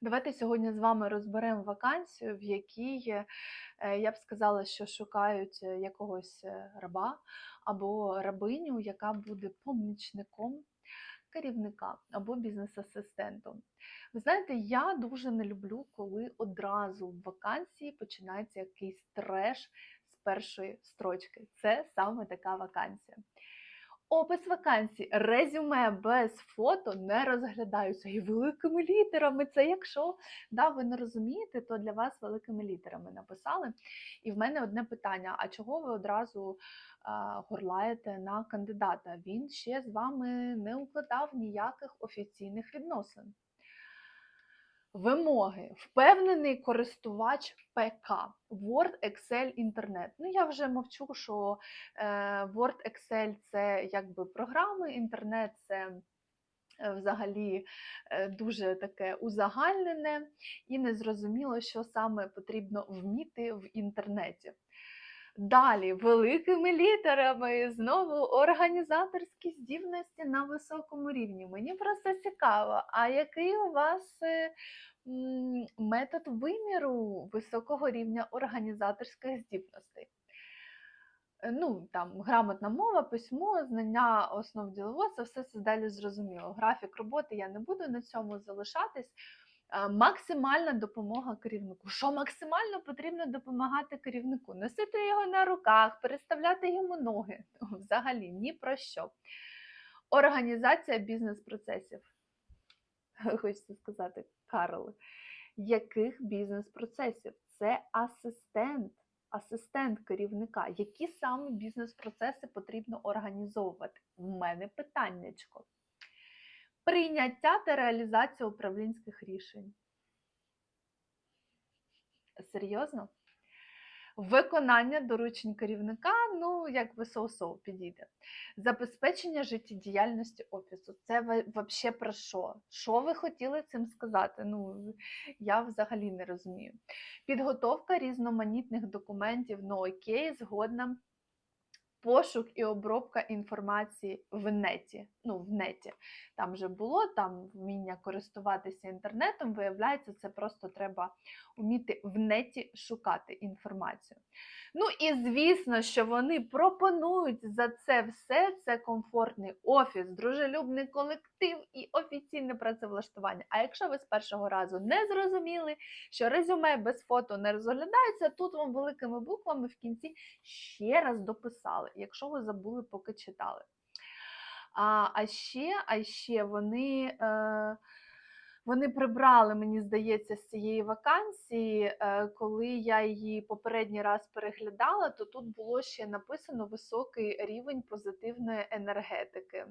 Давайте сьогодні з вами розберемо вакансію, в якій е, я б сказала, що шукають е, якогось е, раба або рабиню, яка буде помічником керівника або бізнес-асистентом. Ви знаєте, я дуже не люблю, коли одразу в вакансії починається якийсь треш з першої строчки. Це саме така вакансія. Опис вакансій, резюме без фото не розглядаються. І великими літерами. Це якщо да, ви не розумієте, то для вас великими літерами написали. І в мене одне питання: а чого ви одразу а, горлаєте на кандидата? Він ще з вами не укладав ніяких офіційних відносин. Вимоги. Впевнений користувач ПК, Word, Excel, інтернет. Ну, я вже мовчу, що е, Word, Excel це якби програми, інтернет це е, взагалі е, дуже таке узагальнене і незрозуміло, що саме потрібно вміти в інтернеті. Далі, великими літерами, знову організаторські здібності на високому рівні. Мені просто цікаво, а який у вас е, метод виміру високого рівня організаторських здібностей? Е, Ну, там грамотна мова, письмо, знання основ діловодства, все це далі зрозуміло. Графік роботи я не буду на цьому залишатись. А, Максимальна допомога керівнику. Що максимально потрібно допомагати керівнику? Носити його на руках, переставляти йому ноги. Взагалі ні про що. Організація бізнес-процесів. Хочеться сказати, Карл. Яких бізнес-процесів? Це асистент, асистент керівника. Які саме бізнес-процеси потрібно організовувати? У мене питаннячко. Прийняття та реалізація управлінських рішень. Серйозно? Виконання доручень керівника, ну, як би соу-соу підійде. Забезпечення життєдіяльності офісу. Це взагалі про що? Що ви хотіли цим сказати? Ну, я взагалі не розумію. Підготовка різноманітних документів, ну окей, згодна. Пошук і обробка інформації в неті. Ну, в неті. Там вже було там вміння користуватися інтернетом. Виявляється, це просто треба вміти в неті шукати інформацію. Ну і звісно, що вони пропонують за це все це комфортний офіс, дружелюбний колектив і офіційне працевлаштування. А якщо ви з першого разу не зрозуміли, що резюме без фото не розглядається, тут вам великими буквами в кінці ще раз дописали, якщо ви забули, поки читали. А а ще, а ще вони. Е, вони прибрали, мені здається, з цієї вакансії, е, коли я її попередній раз переглядала, то тут було ще написано високий рівень позитивної енергетики.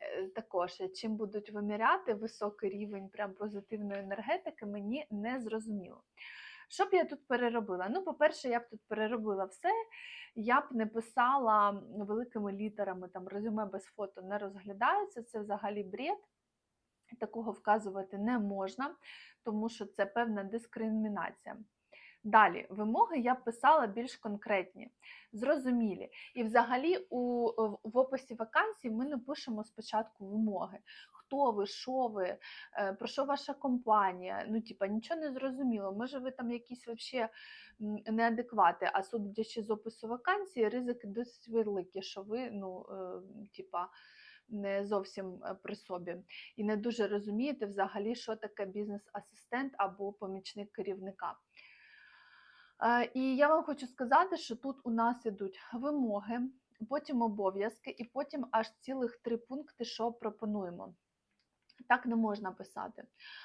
Е, Також чим будуть виміряти високий рівень прям позитивної енергетики, мені не зрозуміло. Що б я тут переробила? Ну, по-перше, я б тут переробила все. Я б не писала великими літерами, там резюме без фото не розглядається, це взагалі бред. Такого вказувати не можна, тому що це певна дискримінація. Далі, вимоги я б писала більш конкретні, зрозумілі. І взагалі у, в описі вакансій ми не пишемо спочатку вимоги. Хто ви, що ви, е, про що ваша компанія? Ну, типа, нічого не зрозуміло. Може, ви там якісь вообще неадеквати, а судячи з опису вакансії, ризики досить великі, що ви, ну, е, типа, не зовсім е, при собі і не дуже розумієте взагалі, що таке бізнес-асистент або помічник керівника. Е, І я вам хочу сказати, що тут у нас ідуть вимоги, потім обов'язки, і потім аж цілих три пункти, що пропонуємо. Так не можна писати.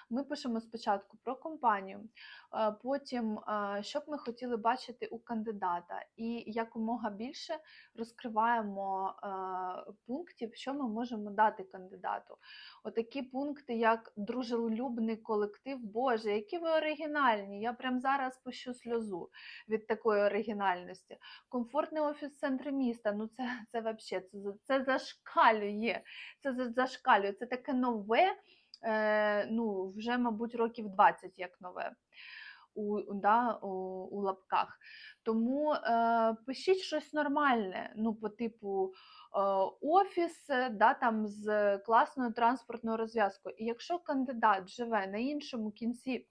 Ми пишемо спочатку про компанію, е, потім, е, що б ми хотіли бачити у кандидата, і якомога більше розкриваємо е, пунктів, що ми можемо дати кандидату. Отакі пункти, як дружелюбний колектив, Боже, які ви оригінальні! Я прямо зараз пущу сльозу від такої оригінальності. Комфортний офіс в центрі міста. Ну це це взагалі це, це зашкалює. Це зашкалює. Це таке нове, е, ну, вже, мабуть, років 20 як нове. У, да, у, у лапках. Тому е, пишіть щось нормальне, ну, по типу офіс е, да, там, з класною транспортною розв'язкою. І якщо кандидат живе на іншому кінці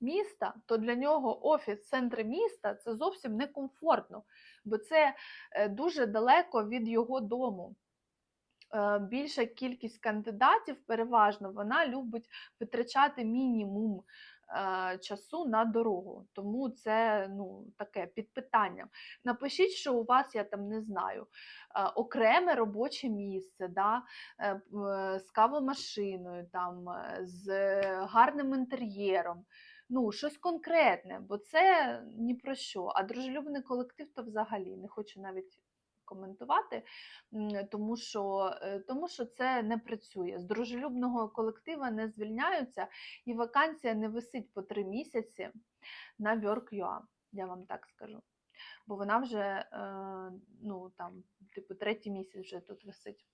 міста, то для нього офіс в центрі міста це зовсім некомфортно, бо це е, дуже далеко від його дому. Е, Більша кількість кандидатів переважно вона любить витрачати мінімум е, часу на дорогу. Тому це ну, таке під питанням. Напишіть, що у вас, я там не знаю, е, окреме робоче місце, да, з кавомашиною, там, з гарним інтер'єром. Ну, щось конкретне, бо це ні про що. А дружелюбний колектив то взагалі не хочу навіть коментувати, тому що, е, тому що це не працює. З дружелюбного колектива не звільняються, і вакансія не висить по три місяці на Work.ua, я вам так скажу. Бо вона вже, е, ну, там, типу, третій місяць вже тут висить.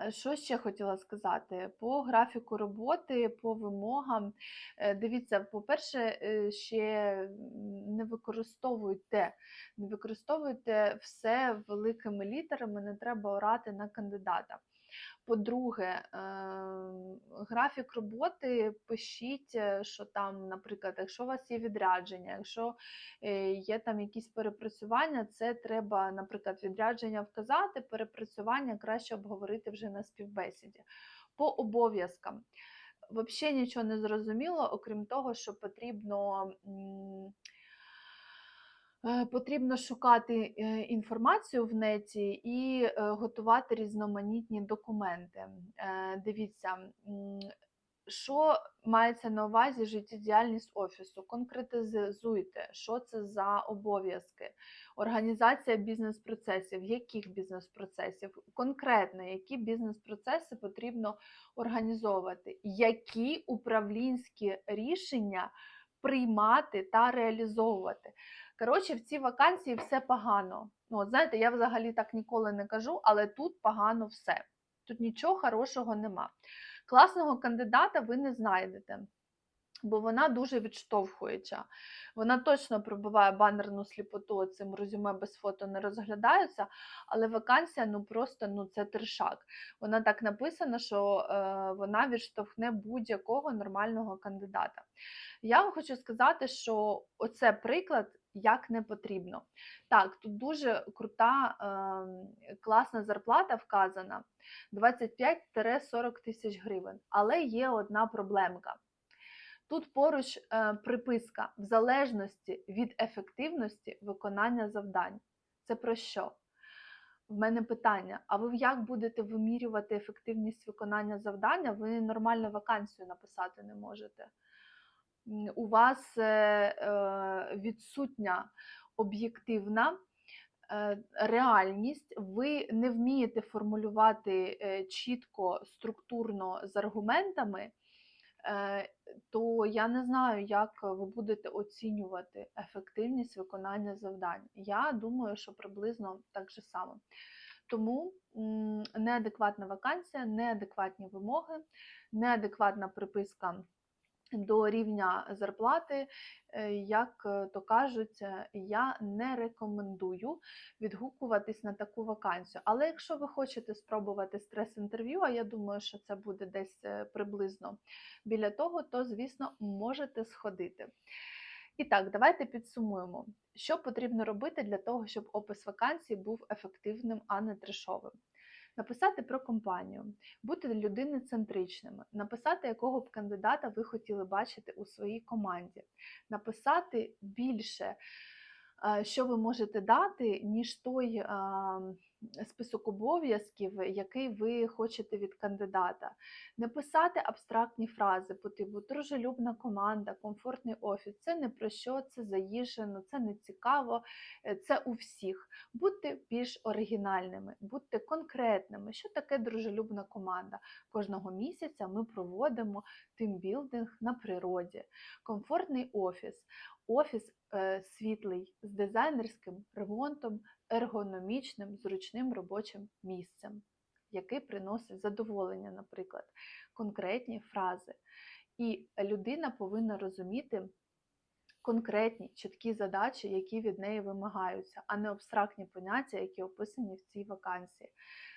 Е, Що ще хотіла сказати? По графіку роботи, по вимогам. Е, Дивіться, по-перше, е, ще не використовуйте, не використовуйте все великими літерами, не треба орати на кандидата. По-друге, е, графік роботи пишіть, е, що там, наприклад, якщо у вас є відрядження, якщо е, є там якісь перепрацювання, це треба, наприклад, відрядження вказати, перепрацювання краще обговорити вже на співбесіді. По обов'язкам. Взагалі нічого не зрозуміло, окрім того, що потрібно. Е, Потрібно шукати е, інформацію в неті і е, готувати різноманітні документи. Дивіться, що мається на увазі життєдіяльність офісу? Конкретизуйте, що це за обов'язки, організація бізнес-процесів, яких бізнес-процесів, конкретно які бізнес-процеси потрібно організовувати, які управлінські рішення приймати та реалізовувати. Коротше, в цій вакансії все погано. Ну, от знаєте, я взагалі так ніколи не кажу, але тут погано все. Тут нічого хорошого нема. Класного кандидата ви не знайдете, бо вона дуже відштовхуюча. Вона точно пробиває банерну сліпоту, цим резюме без фото не розглядаються, але вакансія ну просто ну, це трешак. Вона так написана, що е, вона відштовхне будь-якого нормального кандидата. Я вам хочу сказати, що оце приклад як не потрібно. Так, тут дуже крута, е, класна зарплата вказана 25-40 тисяч гривень, але є одна проблемка. Тут поруч е, приписка в залежності від ефективності виконання завдань. Це про що? В мене питання: а ви як будете вимірювати ефективність виконання завдання? Ви нормально вакансію написати не можете. У вас е, е, відсутня об'єктивна е, реальність, ви не вмієте формулювати чітко, структурно з аргументами, то я не знаю, як ви будете оцінювати ефективність виконання завдань. Я думаю, що приблизно так же само. Тому неадекватна вакансія, неадекватні вимоги, неадекватна приписка до рівня зарплати, е, як е, то кажуть, е, я не рекомендую відгукуватись на таку вакансію. Але якщо ви хочете спробувати стрес-інтерв'ю, а я думаю, що це буде десь приблизно біля того, то, звісно, можете сходити. І так, давайте підсумуємо, що потрібно робити для того, щоб опис вакансії був ефективним, а не трешовим. Написати про компанію, бути людиноцентричними, написати, якого б кандидата ви хотіли бачити у своїй команді, написати більше, е, що ви можете дати, ніж той е, список обов'язків, який ви хочете від кандидата. Не писати абстрактні фрази по типу дружелюбна команда, комфортний офіс. Це не про що, це заїжджено, це не цікаво, е, це у всіх. Будьте більш оригінальними, будьте конкретними. Що таке дружелюбна команда? Кожного місяця ми проводимо тимбілдинг на природі, комфортний офіс, офіс світлий з дизайнерським ремонтом, ергономічним, зручним робочим місцем, який приносить задоволення, наприклад, конкретні фрази. І людина повинна розуміти, конкретні, чіткі задачі, які від неї вимагаються, а не абстрактні поняття, які описані в цій вакансії.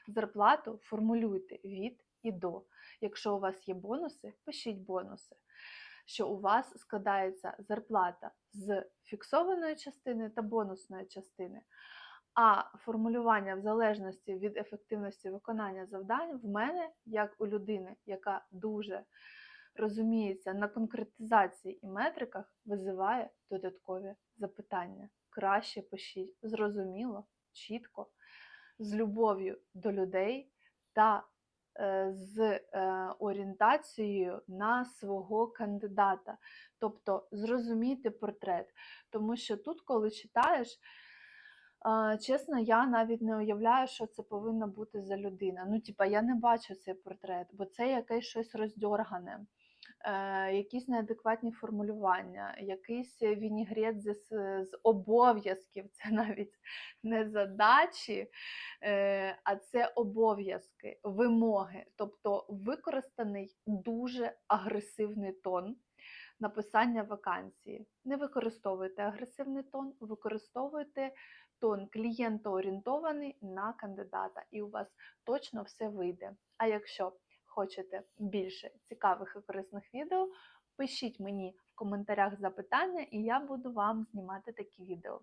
Зарплату формулюйте від і до. Якщо у вас є бонуси, пишіть бонуси. Що у вас складається зарплата з фіксованої частини та бонусної частини. А формулювання в залежності від ефективності виконання завдань в мене, як у людини, яка дуже розуміється на конкретизації і метриках, визиває додаткові запитання. Краще пишіть зрозуміло, чітко, з любов'ю до людей та з е, орієнтацією на свого кандидата. Тобто зрозуміти портрет. Тому що тут, коли читаєш, Чесно, я навіть не уявляю, що це повинна бути за людина. Ну, типа, я не бачу цей портрет, бо це якесь щось роздьоргане, е, якісь неадекватні формулювання, якийсь вінігрет з, з обов'язків. Це навіть не задачі, е, а це обов'язки, вимоги. Тобто використаний дуже агресивний тон написання вакансії. Не використовуйте агресивний тон, використовуйте тон клієнтоорієнтований на кандидата, і у вас точно все вийде. А якщо хочете більше цікавих і корисних відео, пишіть мені в коментарях запитання, і я буду вам знімати такі відео.